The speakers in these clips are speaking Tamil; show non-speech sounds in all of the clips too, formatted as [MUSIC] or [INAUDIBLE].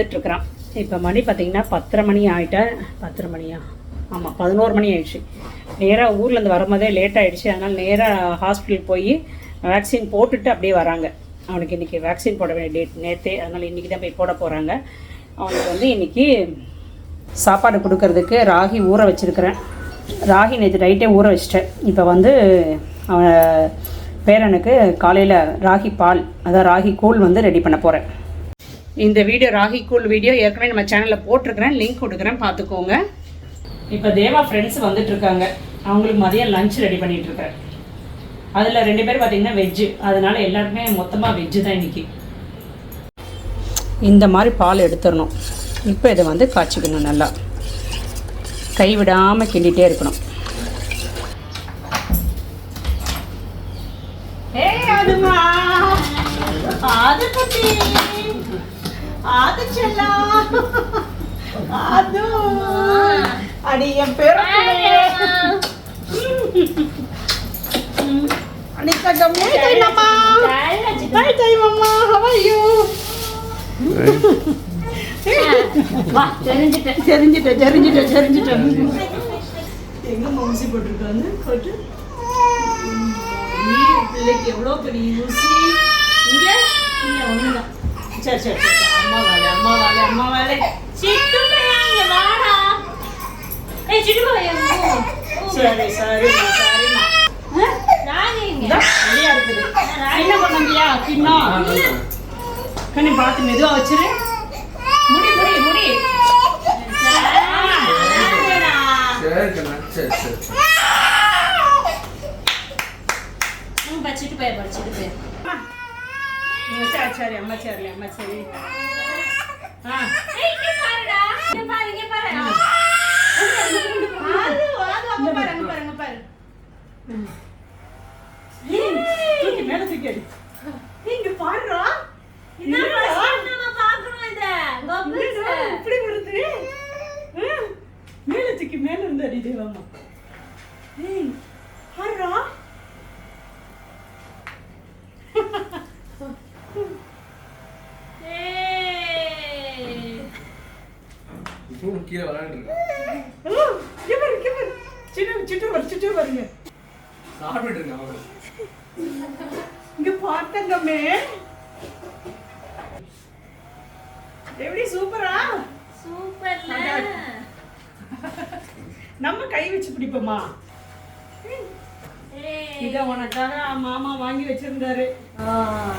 வந்துட்டுருக்குறான். இப்போ மணி பார்த்தீங்கன்னா பத்தரை மணி ஆகிட்டா பத்தரை மணியா? ஆமாம் பதினோரு மணி ஆயிடுச்சு. நேராக ஊர்லேருந்து வரும்போதே லேட் ஆகிடுச்சு அதனால் நேராக ஹாஸ்பிட்டல் போய் வேக்சின் போட்டுட்டு அப்படியே வராங்க. அவனுக்கு இன்றைக்கி வேக்சின் போட வேண்டிய டேட் நேற்றே அதனால் இன்றைக்கி தான் போய் போட போகிறாங்க அவனுக்கு வந்து இன்றைக்கி சாப்பாடு கொடுக்கறதுக்கு ராகி ஊற வச்சுருக்கிறேன். ராகி நேற்று நைட்டே ஊற வச்சிட்டேன். இப்போ வந்து அவன் பேரனுக்கு காலையில் ராகி பால் அதான் ராகி கூழ் வந்து ரெடி பண்ண போகிறேன் இந்த வீடியோ ராகி கூழ் வீடியோ ஏற்கனவே நம்ம சேனலில் போட்டிருக்கிறேன். லிங்க் கொடுக்குறேன் பார்த்துக்கோங்க. இப்போ தேவா ஃப்ரெண்ட்ஸ் வந்துட்டு இருக்காங்க அவங்களுக்கு மதியம் லஞ்ச் ரெடி பண்ணிட்டு இருக்கேன் அதில் ரெண்டு பேர் பார்த்தீங்கன்னா வெஜ்ஜு அதனால எல்லாருமே மொத்தமாக வெஜ்ஜு தான் இன்னைக்கு. இந்த மாதிரி பால் எடுத்துடணும். இப்போ இதை வந்து காய்ச்சிக்கணும் நல்லா. கைவிடாமல் கிண்டிகிட்டே இருக்கணும். ஏய் அதுமா அது பத்தி அது செல்லம் அது. அடி என் பேர தெரிஞ்சுட்டேன். தெரிஞ்சிட்டேன் தெரிஞ்சிட்டேன் எங்க மம்சி போட்டிருக்காங்க? போட்டு. பிள்ளைக்கு எவ்வளோ பெரிய ருசி இங்க? இங்க சரி சரி சரி சரி. அம்மா வேலை அம்மா வேலை அம்மா வேலை சிட்டு பையன் இங்க வாடா ஏய் சிட்டு பையன் சரி சரிம்மா சரிம்மா நாங்க இங்க இதோ, ரெடியா இருக்குது என்ன பண்ணம்பியா கிண்ணம் கண்ணி பார்த்து மெதுவா வச்சிரு முடி முடி முடி சரி சரி அம்மா சரி அம்மா சரி ஆ. ஏய் இங்க பாருடா இங்க பாரு இங்க பாரு அது அது அங்க பாரு அங்க பாரு அங்க பாரு தூக்கி மேல தூக்கி அடி இங்க பாருடா இதான் first time நம்ம பாக்குறோம் இத கோபுஸ் இப்படி வருது ஆ, மேல தூக்கி மேல இருந்து அடி தேவாமா ஏய் பாருடா ஏய் இப்பவும் கீழே விளையாண்டுருக்கேன் ஓ, இங்க பாரு இங்க பாரு சிட்டு சிட்டு வரு சிட்டு வருங்க சாப்பிட்டு இருக்கேன் அவரு இங்க பார்த்தங்கமே எப்படி சூப்பரா? சூப்பர்ல. நம்ம கை வச்சு பிடிப்போமா? ஏய் இத உனக்காக மாமா வாங்கி வச்சிருந்தாரு.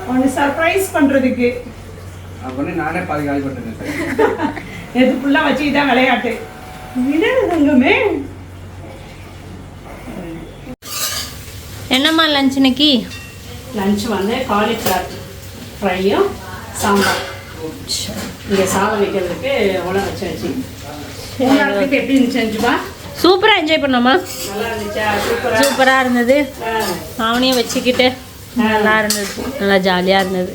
உன்னை சர்ப்ரைஸ் பண்றதுக்கு. அப்படின்னு நானே பாதி காலி சார். [LAUGHS] எது ஃபுல்லா வச்சு இதான் விளையாட்டு. என்னது தங்கமே என்னம்மா லஞ்ச் இன்னைக்கு? லஞ்ச் வந்து காலிஃப்ளவர் ஃப்ரையும் சாம்பார். இங்கே சாதம் வைக்கிறதுக்கு உலக வச்சாச்சு உங்களுக்கு எப்படி இருந்துச்சு செஞ்சுப்பா சூப்பரா என்ஜாய் பண்ணோமா? நல்லா இருந்துச்சா? சூப்பரா? சூப்பரா இருந்தது. அவனையும் வச்சுக்கிட்டு நல்லா இருந்தது. நல்லா ஜாலியா இருந்தது.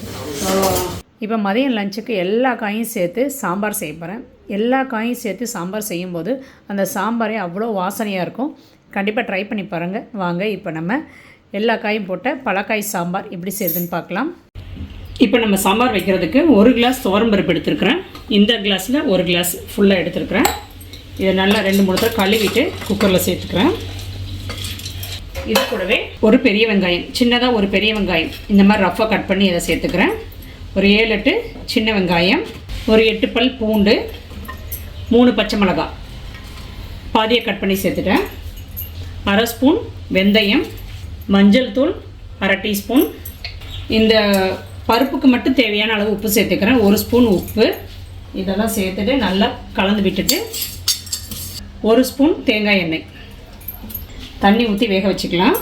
இப்போ மதியம் லஞ்சுக்கு எல்லா காயும் சேர்த்து சாம்பார் செய்ய போகிறேன் எல்லா காயும் சேர்த்து சாம்பார் செய்யும்போது அந்த சாம்பாரே அவ்வளோ வாசனையாக இருக்கும். கண்டிப்பாக ட்ரை பண்ணி பாருங்கள் வாங்க இப்போ நம்ம எல்லா காயும் போட்ட பழக்காய் சாம்பார் எப்படி செய்யுதுன்னு பார்க்கலாம். இப்போ நம்ம சாம்பார் வைக்கிறதுக்கு ஒரு கிளாஸ் துவரம்பருப்பு எடுத்துருக்குறேன். இந்த கிளாஸில் ஒரு கிளாஸ் ஃபுல்லாக எடுத்துருக்குறேன். இதை நல்லா ரெண்டு மூணு தடவை கழுவிட்டு குக்கரில் சேர்த்துக்கிறேன். இது கூடவே ஒரு பெரிய வெங்காயம் சின்னதாக ஒரு பெரிய வெங்காயம். இந்த மாதிரி ரஃபாக கட் பண்ணி இதை சேர்த்துக்கிறேன். ஒரு ஏழு எட்டு சின்ன வெங்காயம் ஒரு எட்டு பல் பூண்டு மூணு பச்சை மிளகாய் பாதியை கட் பண்ணி சேர்த்துட்டேன். அரை ஸ்பூன் வெந்தயம் மஞ்சள் தூள் அரை டீஸ்பூன். இந்த பருப்புக்கு மட்டும் தேவையான அளவு உப்பு சேர்த்துக்கிறேன். ஒரு ஸ்பூன் உப்பு. இதெல்லாம் சேர்த்துட்டு நல்லா கலந்து விட்டுட்டு ஒரு ஸ்பூன் தேங்காய் எண்ணெய். தண்ணி ஊற்றி வேக வச்சுக்கலாம்.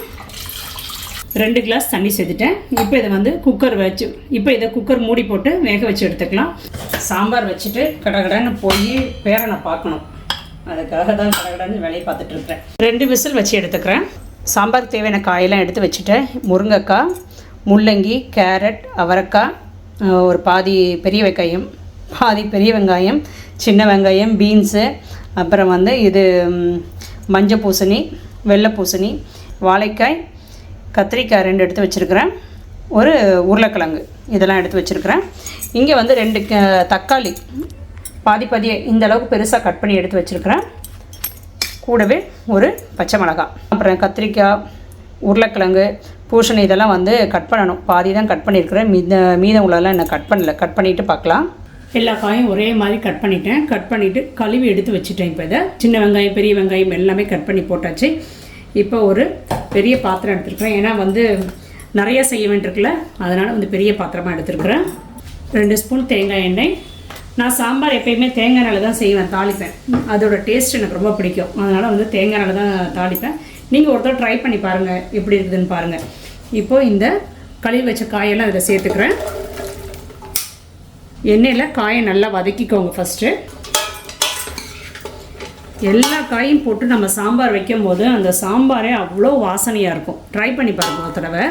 ரெண்டு கிளாஸ் தண்ணி சேர்த்துட்டேன். இப்போ இதை வந்து குக்கர் வச்சு இப்போ இதை குக்கர் மூடி போட்டு வேக வச்சு எடுத்துக்கலாம். சாம்பார் வச்சுட்டு கடகடன்னு போய் பேரனை பார்க்கணும். அதுக்காக தான் கடகடன்னு வேலையை பார்த்துட்ருக்குறேன் ரெண்டு விசில் வச்சு எடுத்துக்கிறேன். சாம்பாருக்கு தேவையான காயெல்லாம் எடுத்து வச்சுட்டேன். முருங்கைக்காய் முள்ளங்கி கேரட் அவரைக்காய் ஒரு பாதி பெரிய வெங்காயம் பாதி பெரிய வெங்காயம் சின்ன வெங்காயம் பீன்ஸு அப்புறம் வந்து இது மஞ்சள் பூசணி வெள்ளை பூசணி வாழைக்காய் கத்திரிக்காய் ரெண்டு எடுத்து வச்சுருக்கிறேன். ஒரு உருளைக்கிழங்கு இதெல்லாம் எடுத்து வச்சுருக்கிறேன். இங்கே வந்து ரெண்டு க- தக்காளி பாதி பாதியை இந்த அளவுக்கு பெருசாக கட் பண்ணி எடுத்து வச்சுருக்கிறேன். கூடவே ஒரு பச்சை மிளகாய் அப்புறம் கத்திரிக்காய் உருளைக்கிழங்கு பூசணி இதெல்லாம் வந்து கட் பண்ணணும். பாதி தான் கட் பண்ணியிருக்கிறேன். மீத மீதம் உள்ளதெல்லாம் என்ன கட் பண்ணல. கட் பண்ணிவிட்டு பார்க்கலாம். எல்லா காயும் ஒரே மாதிரி கட் பண்ணிட்டேன். கட் பண்ணிவிட்டு கழுவி எடுத்து வச்சுட்டேன் இப்போ இதை. சின்ன வெங்காயம் பெரிய வெங்காயம் எல்லாமே கட் பண்ணி போட்டாச்சு. இப்போ ஒரு பெரிய பாத்திரம் எடுத்துருக்கிறேன். ஏன்னா வந்து நிறைய செய்ய வேண்டியிருக்குல்ல. அதனால் வந்து பெரிய பாத்திரமாக எடுத்துருக்குறேன். ரெண்டு ஸ்பூன் தேங்காய் எண்ணெய். நான் சாம்பார் எப்பயுமே தேங்காய் எண்ணெயில் தான் செய்வேன் தாளிப்பேன். அதோட டேஸ்ட் எனக்கு ரொம்ப பிடிக்கும். அதனால் வந்து தேங்காய் எண்ணெயில் தான் தாளிப்பேன். நீங்கள் ஒருத்தர் ட்ரை பண்ணி பாருங்கள் எப்படி இருக்குதுன்னு பாருங்கள் இப்போது இந்த கழுவி வச்ச காயெல்லாம் அதில் சேர்த்துக்கிறேன். எண்ணெயில் காயை நல்லா வதக்கிக்கோங்க ஃபஸ்ட்டு எல்லா காயும் போட்டு நம்ம சாம்பார் வைக்கும் போது அந்த சாம்பாரே அவ்வளோ வாசனையாக இருக்கும். ட்ரை பண்ணி பாருங்கள் ஒரு தடவை.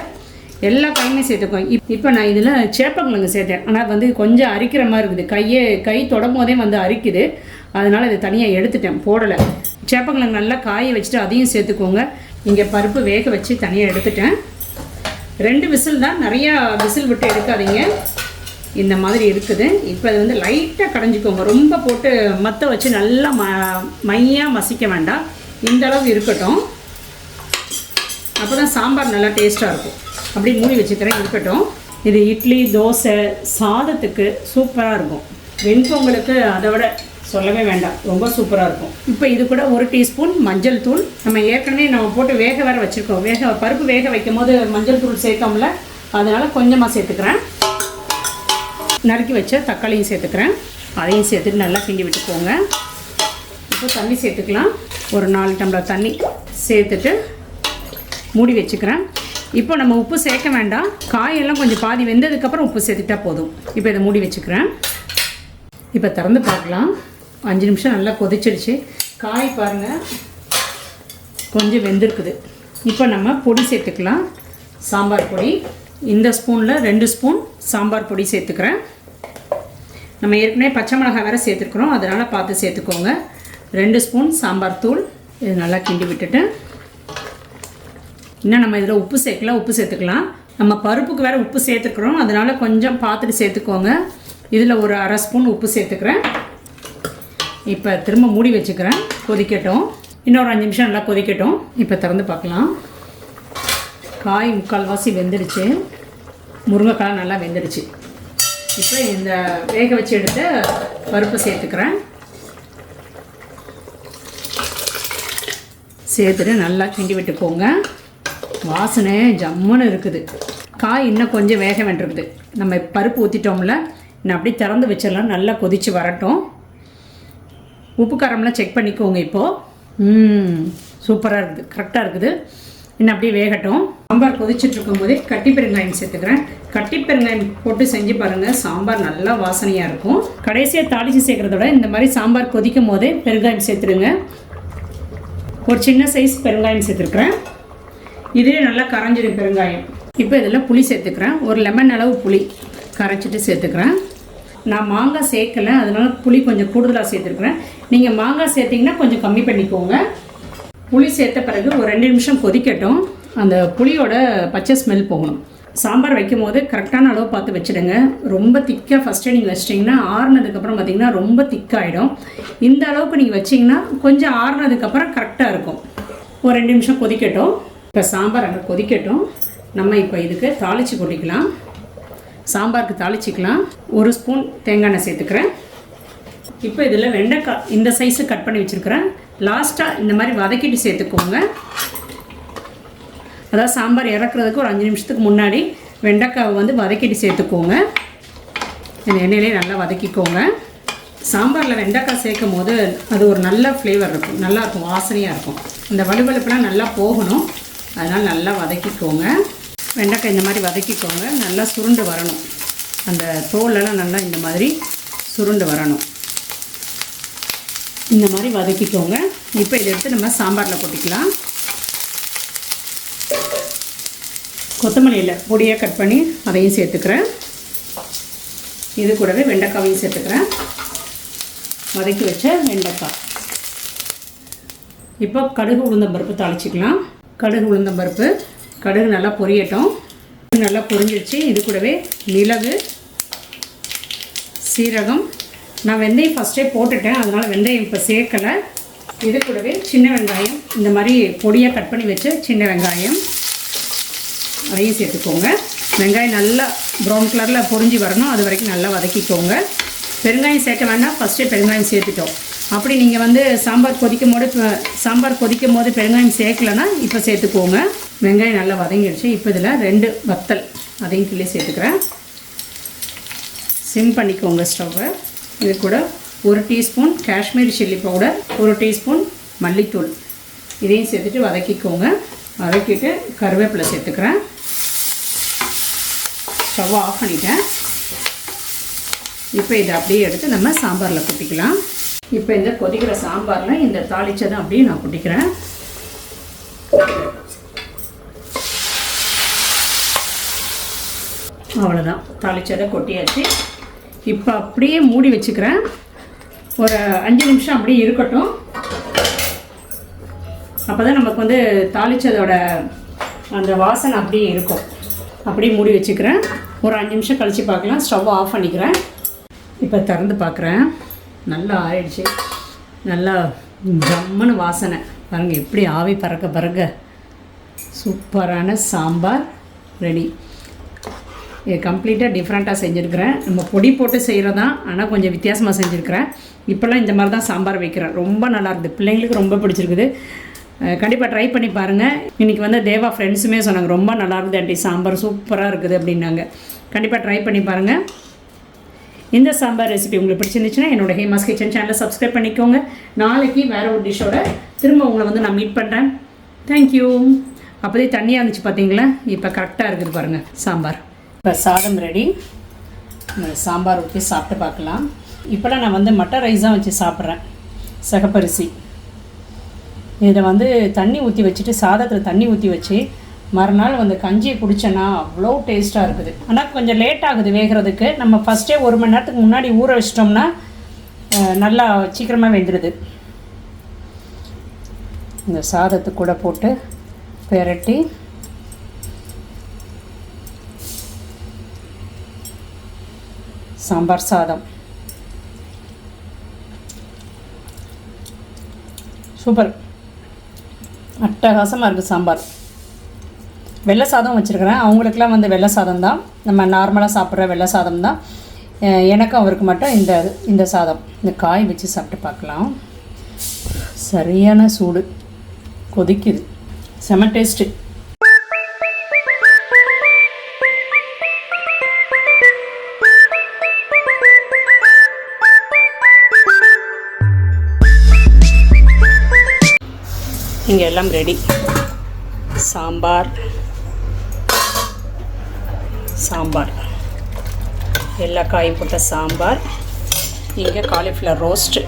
எல்லா காயுமே சேர்த்துக்கோங்க இப் இப்போ நான் இதில் சேப்பங்கிழங்கு சேர்த்தேன். ஆனால் வந்து கொஞ்சம் அரிக்கிற மாதிரி இருக்குது. கையே கை தொடும் போதே வந்து அரிக்குது. அதனால் இதை தனியாக எடுத்துட்டேன். போடலை. சேப்பங்கிழங்கு நல்லா காய வச்சுட்டு அதையும் சேர்த்துக்கோங்க. இங்கே பருப்பு வேக வச்சு தனியாக எடுத்துட்டேன். ரெண்டு விசில் தான் நிறையா விசில் விட்டு எடுக்காதீங்க. இந்த மாதிரி இருக்குது. இப்போ இது வந்து லைட்டாக கடைஞ்சிக்கோங்க. ரொம்ப போட்டு மற்ற வச்சு நல்லா ம மையாக மசிக்க வேண்டாம். இந்த அளவு இருக்கட்டும். அப்போ தான் சாம்பார் நல்லா டேஸ்ட்டாக இருக்கும். அப்படியே மூடி வச்சுக்கிறேன். இருக்கட்டும். இது இட்லி தோசை சாதத்துக்கு சூப்பராக இருக்கும். வெண்பொங்கலுக்கு அதை விட சொல்லவே வேண்டாம். ரொம்ப சூப்பராக இருக்கும். இப்போ இது கூட ஒரு டீஸ்பூன் மஞ்சள் தூள். நம்ம ஏற்கனவே நம்ம போட்டு வேக வேற வச்சுருக்கோம். வேக பருப்பு வேக வைக்கும் போது மஞ்சள் தூள் சேர்த்தோம்ல அதனால் கொஞ்சமாக சேர்த்துக்கிறேன். நறுக்கி வச்ச தக்காளியும் சேர்த்துக்கிறேன். அதையும் சேர்த்துட்டு நல்லா கிண்டி விட்டுக்கோங்க இப்போ தண்ணி சேர்த்துக்கலாம். ஒரு நாலு டம்ளர் தண்ணி சேர்த்துட்டு மூடி வச்சுக்கிறேன். இப்போ நம்ம உப்பு சேர்க்க வேண்டாம். காயெல்லாம் கொஞ்சம் பாதி வெந்ததுக்கப்புறம் உப்பு சேர்த்துட்டா போதும். இப்போ இதை மூடி வச்சுக்கிறேன். இப்போ திறந்து பார்க்கலாம். அஞ்சு நிமிஷம் நல்லா கொதிச்சிடுச்சு. காய் பாருங்கள் கொஞ்சம் வெந்திருக்குது. இப்போ நம்ம பொடி சேர்த்துக்கலாம். சாம்பார் பொடி. இந்த ஸ்பூனில் ரெண்டு ஸ்பூன் சாம்பார் பொடி சேர்த்துக்கிறேன். நம்ம ஏற்கனவே பச்சை மிளகாய் வேறு சேர்த்துருக்குறோம். அதனால் பார்த்து சேர்த்துக்கோங்க. ரெண்டு ஸ்பூன் சாம்பார் தூள். இது நல்லா கிண்டி விட்டுட்டு இன்னும் நம்ம இதில் உப்பு சேர்க்கல உப்பு சேர்த்துக்கலாம். நம்ம பருப்புக்கு வேறு உப்பு சேர்த்துக்கிறோம். அதனால் கொஞ்சம் பார்த்துட்டு சேர்த்துக்கோங்க. இதில் ஒரு அரை ஸ்பூன் உப்பு சேர்த்துக்கிறேன். இப்போ திரும்ப மூடி வச்சுக்கிறேன். கொதிக்கட்டும். இன்னொரு அஞ்சு நிமிஷம் நல்லா கொதிக்கட்டும். இப்போ திறந்து பார்க்கலாம். காய் முக்கால்வாசி வெந்துடுச்சு முருங்கைக்காய் நல்லா வெந்துடுச்சு இப்போ இந்த வேக வச்சு எடுத்த பருப்பு சேர்த்துக்கிறேன். சேர்த்துட்டு நல்லா கிண்டி விட்டுக்கோங்க. வாசனை ஜம்முன்னு இருக்குது. காய் இன்னும் கொஞ்சம் வேக வேண்டியிருக்குது நம்ம பருப்பு ஊற்றிட்டோம்ல நான் அப்படியே திறந்து வச்சிடலாம். நல்லா கொதித்து வரட்டும். உப்பு காரம்லாம் செக் பண்ணிக்கோங்க இப்போது சூப்பராக இருக்குது. கரெக்டாக இருக்குது. இன்னும் அப்படியே வேகட்டும். சாம்பார் கொதிச்சுட்டு இருக்கும்போதே கட்டி பெருங்காயம் சேர்த்துக்கிறேன். கட்டி பெருங்காயம் போட்டு செஞ்சு பாருங்கள் சாம்பார் நல்லா வாசனையாக இருக்கும். கடைசியாக தாளித்து சேர்க்குறத விட இந்த மாதிரி சாம்பார் கொதிக்கும் போதே பெருங்காயம் சேர்த்துருங்க ஒரு சின்ன சைஸ் பெருங்காயம் சேர்த்துருக்குறேன். இதுலேயே நல்லா கரைஞ்சிடும் பெருங்காயம். இப்போ இதில் புளி சேர்த்துக்கிறேன். ஒரு லெமன் அளவு புளி கரைச்சிட்டு சேர்த்துக்கிறேன். நான் மாங்காய் சேர்க்கலை அதனால புளி கொஞ்சம் கூடுதலாக சேர்த்துருக்குறேன். நீங்கள் மாங்காய் சேர்த்திங்கன்னா கொஞ்சம் கம்மி பண்ணிக்கோங்க. புளி சேர்த்த பிறகு ஒரு ரெண்டு நிமிஷம் கொதிக்கட்டும். அந்த புளியோட பச்சை ஸ்மெல் போகணும். சாம்பார் வைக்கும் போது கரெக்டான அளவு பார்த்து வச்சுடுங்க. ரொம்ப திக்காக ஃபஸ்ட்டே நீங்கள் வச்சிட்டிங்கன்னா ஆறுனதுக்கப்புறம் பார்த்தீங்கன்னா ரொம்ப திக்காயிடும். இந்த அளவுக்கு நீங்கள் வச்சிங்கன்னா கொஞ்சம் ஆறுனதுக்கப்புறம் கரெக்டாக இருக்கும். ஒரு ரெண்டு நிமிஷம் கொதிக்கட்டும். இப்போ சாம்பார் அங்கே கொதிக்கட்டும். நம்ம இப்போ இதுக்கு தாளித்து கொட்டிக்கலாம். சாம்பாருக்கு தாளிச்சிக்கலாம். ஒரு ஸ்பூன் தேங்காய் எண்ணெய் சேர்த்துக்கிறேன். இப்போ இதில் வெண்டைக்காய் இந்த சைஸு கட் பண்ணி வச்சுருக்கிறேன். லாஸ்ட்டாக இந்த மாதிரி வதக்கிட்டு சேர்த்துக்கோங்க. அதாவது சாம்பார் இறக்குறதுக்கு ஒரு அஞ்சு நிமிஷத்துக்கு முன்னாடி வெண்டைக்காவை வந்து வதக்கிட்டு சேர்த்துக்கோங்க. இந்த எண்ணெயிலே நல்லா வதக்கிக்கோங்க. சாம்பாரில் வெண்டைக்காய் சேர்க்கும் போது அது ஒரு நல்ல ஃப்ளேவர் இருக்கும். நல்லாயிருக்கும் வாசனையாக இருக்கும். இந்த வலுவலுப்புலாம் நல்லா போகணும். அதனால் நல்லா வதக்கிக்கோங்க. வெண்டைக்காய் இந்த மாதிரி வதக்கிக்கோங்க. நல்லா சுருண்டு வரணும். அந்த தோலெல்லாம் நல்லா இந்த மாதிரி சுருண்டு வரணும். இந்த மாதிரி வதக்கிக்கோங்க. இப்போ இதை எடுத்து நம்ம சாம்பாரில் கொட்டிக்கலாம். கொத்தமல்லியில் பொடியாக கட் பண்ணி அதையும் சேர்த்துக்கிறேன். இது கூடவே வெண்டைக்காவையும் சேர்த்துக்கிறேன். வதக்கி வச்ச வெண்டைக்காய். இப்போ கடுகு உளுந்தம்பருப்பு தாளிச்சிக்கலாம். கடுகு உளுந்தம்பருப்பு கடுகு நல்லா பொரியட்டும். நல்லா பொரிஞ்சிடுச்சு இது கூடவே மிளகு சீரகம். நான் வெந்தயம் ஃபஸ்ட்டே போட்டுட்டேன். அதனால் வெந்தயம் இப்போ சேர்க்கலை. இது கூடவே சின்ன வெங்காயம். இந்த மாதிரி பொடியாக கட் பண்ணி வச்ச சின்ன வெங்காயம். அதையும் சேர்த்துக்கோங்க. வெங்காயம் நல்லா ப்ரௌன் கலரில் பொரிஞ்சு வரணும். அது வரைக்கும் நல்லா வதக்கிக்கோங்க. பெருங்காயம் சேர்க்க வேண்டாம். ஃபஸ்ட்டே பெருங்காயம் சேர்த்துட்டோம். அப்படி நீங்கள் வந்து சாம்பார் கொதிக்கும் போது சாம்பார் கொதிக்கும் போது பெருங்காயம் சேர்க்கலன்னா இப்போ சேர்த்துக்கோங்க. வெங்காயம் நல்லா வதங்கிடுச்சு. இப்போ இதில் ரெண்டு வத்தல் அதையும் கிள்ளி சேர்த்துக்கிறேன். சிம் பண்ணிக்கோங்க ஸ்டவ்வை. இது கூட ஒரு டீஸ்பூன் காஷ்மீரி சில்லி பவுடர் ஒரு டீஸ்பூன் மல்லித்தூள். இதையும் சேர்த்துட்டு வதக்கிக்கோங்க. வதக்கிட்டு கருவேப்பிலை சேர்த்துக்கிறேன். ஸ்டவ் ஆஃப் பண்ணிட்டேன். இப்போ இதை அப்படியே எடுத்து நம்ம சாம்பாரில் கொட்டிக்கலாம். இப்போ இந்த கொதிக்கிற சாம்பாரில் இந்த தாளிச்சதை அப்படியே நான் கொட்டிக்கிறேன். அவ்வளோதான் தாளிச்சதை கொட்டியாச்சு. இப்போ அப்படியே மூடி வச்சுக்கிறேன். ஒரு அஞ்சு நிமிஷம் அப்படியே இருக்கட்டும். அப்போ தான் நமக்கு வந்து தாளிச்சதோட அந்த வாசனை அப்படியே இருக்கும். அப்படியே மூடி வச்சுக்கிறேன். ஒரு அஞ்சு நிமிஷம் கழித்து பார்க்கலாம். ஸ்டவ் ஆஃப் பண்ணிக்கிறேன். இப்போ திறந்து பார்க்குறேன். நல்லா ஆயிடுச்சு. நல்லா ஜம்முன்னு வாசனை. பாருங்கள் எப்படி ஆவி பறக்க பறக்க. சூப்பரான சாம்பார் ரெடி. இது கம்ப்ளீட்டாக டிஃப்ரெண்ட்டாக செஞ்சுருக்கிறேன். நம்ம பொடி போட்டு செய்கிறதான் ஆனால் கொஞ்சம் வித்தியாசமாக செஞ்சுருக்கிறேன். இப்போல்லாம் இந்த மாதிரி தான் சாம்பார் வைக்கிறேன். ரொம்ப நல்லா இருக்குது. பிள்ளைங்களுக்கு ரொம்ப பிடிச்சிருக்குது. கண்டிப்பாக ட்ரை பண்ணி பாருங்கள் இன்றைக்கி வந்து தேவா ஃப்ரெண்ட்ஸுமே சொன்னாங்க ரொம்ப நல்லா இருக்குது ஆண்டி சாம்பார் சூப்பராக இருக்குது அப்படின்னாங்க. கண்டிப்பாக ட்ரை பண்ணி பாருங்கள் இந்த சாம்பார் ரெசிபி உங்களுக்கு பிடிச்சிருந்துச்சுன்னா என்னோட ஹேமாஸ் கிச்சன் சேனலை சப்ஸ்கிரைப் பண்ணிக்கோங்க. நாளைக்கு வேறு ஒரு டிஷ்ஷோட திரும்ப உங்களை வந்து நான் மீட் பண்ணுறேன் தேங்க்யூ அப்போதே தண்ணியாக இருந்துச்சு பார்த்தீங்களா இப்போ கரெக்டாக இருக்குது பாருங்கள் சாம்பார். இப்போ சாதம் ரெடி சாம்பார் ஊற்றி சாப்பிட்டு பார்க்கலாம். இப்போலாம் நான் வந்து மட்டர் ரைஸ் தான் வச்சு சாப்பிட்றேன். சகப்பரிசி. இதில் வந்து தண்ணி ஊற்றி வச்சுட்டு சாதத்தில் தண்ணி ஊற்றி வச்சு மறுநாள் வந்து கஞ்சியை குடிச்சேன்னா அவ்வளோ டேஸ்ட்டாக இருக்குது. ஆனால் கொஞ்சம் லேட் ஆகுது வேகிறதுக்கு. நம்ம ஃபஸ்ட்டே ஒரு மணி நேரத்துக்கு முன்னாடி ஊற வச்சிட்டோம்னா நல்லா சீக்கிரமாக வெந்துடுது இந்த சாதத்துக்கு கூட போட்டு பெரட்டி. சாம்பார் சாதம். சூப்பர். அட்டகாசமாக இருக்குது சாம்பார். வெள்ளை சாதம் வச்சுருக்கிறேன். அவங்களுக்குலாம் வந்து வெள்ளை சாதம் தான். நம்ம நார்மலாக சாப்பிட்ற வெள்ளை சாதம் தான். எனக்கும் அவருக்கு மட்டும் இந்த இந்த சாதம். இந்த காய் வச்சு சாப்பிட்டு பார்க்கலாம். சரியான சூடு. கொதிக்குது. செம டேஸ்ட்டு இங்கே எல்லாம் ரெடி சாம்பார். சாம்பார். எல்லா காயும் போட்ட சாம்பார். இங்கே காலிஃப்ளவர் ரோஸ்ட்டு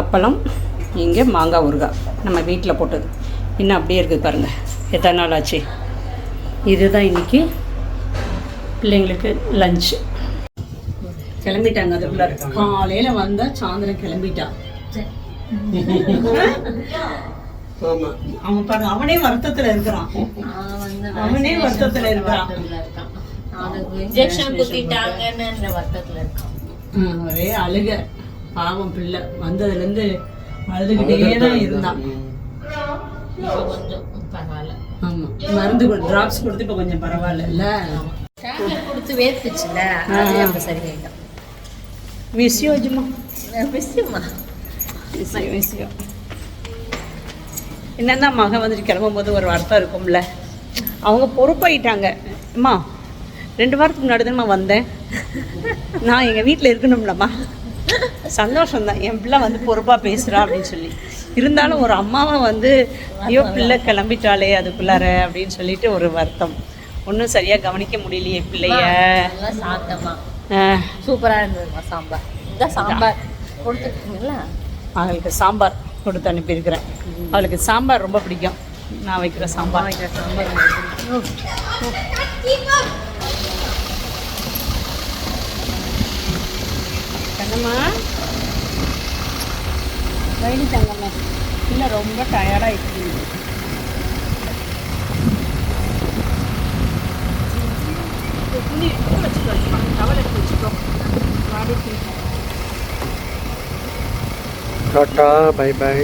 அப்பளம் இங்கே மாங்காய் ஊறுகாய். நம்ம வீட்டில் போட்டது. இன்னும் அப்படியே இருக்குது பாருங்கள் எத்தனை நாள் ஆச்சு? இதுதான் இன்றைக்கி பிள்ளைங்களுக்கு லஞ்சு கிளம்பிட்டாங்க அதுக்குள்ள. காலையில் வந்தால் சாயந்தரம் கிளம்பிட்டா. அவன் பாருங்க அவனே வருத்தத்தில் இருக்கிறான். அவனே வருத்தத்தில் இருக்கிறான். இன்ஜெக்ஷன் குத்திட்டாங்கன்னு வருத்தத்துல இருக்கான். ஒரே அழுக. பாவம் பிள்ளை. வந்ததுலேருந்து அழுதுகிட்டே தான் இருந்தான். கொஞ்சம் பரவாயில்ல. ஆமாம் மருந்து ட்ராப்ஸ் கொடுத்து இப்போ கொஞ்சம் பரவாயில்ல டேப்லெட் கொடுத்து வேர்த்துச்சுல அது அப்போ சரியாயிடும். விஷயம் அஜுமா. விஷயமா விஷயம் விஷயம் என்னன்னா மகன் வந்துட்டு கிளம்பும்போது ஒரு வருத்தம் இருக்கும்ல. அவங்க பொறுப்பாயிட்டாங்க. அம்மா ரெண்டு வாரத்துக்கு முன்னாடி தானே வந்தேன். நான் எங்கள் வீட்டில் இருக்கணும்லம்மா. சந்தோஷம்தான். என் பிள்ளை வந்து பொறுப்பாக பேசுகிறா அப்படின்னு சொல்லி. இருந்தாலும் ஒரு அம்மாவை வந்து ஐயோ பிள்ளை கிளம்பிட்டாளே அதுக்குள்ளார அப்படின்னு சொல்லிட்டு ஒரு வருத்தம். ஒன்றும் சரியாக கவனிக்க முடியலையே பிள்ளைய. நல்லா சாப்பிட்டம்மா. ஆஹ், சூப்பரா இருந்ததுமா சாம்பார். இந்த சாம்பார். கொடுத்துருக்கீங்களா? அவளுக்கு சாம்பார் கொடுத்து அனுப்பியிருக்கிறேன். அவளுக்கு சாம்பார் ரொம்ப பிடிக்கும். நான் வைக்கிற சாம்பார். வைக்கிற சாம்பார் கண்ணம்மா வைடி தங்கம்மா. இல்லை ரொம்ப டயர்டாக இருக்குது துணி எடுத்து வச்சுக்கோ டவல் எடுத்து வச்சுக்கோ. டாட்டா பை பை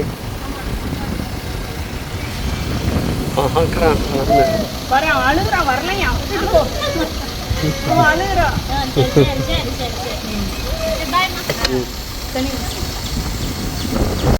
ஆஹாங்கிறான் வர அழுகுறான் வரலையா? அழுகுறான். [LAUGHS] சரி சரி சரி. சரி சரி பாய்மா சரி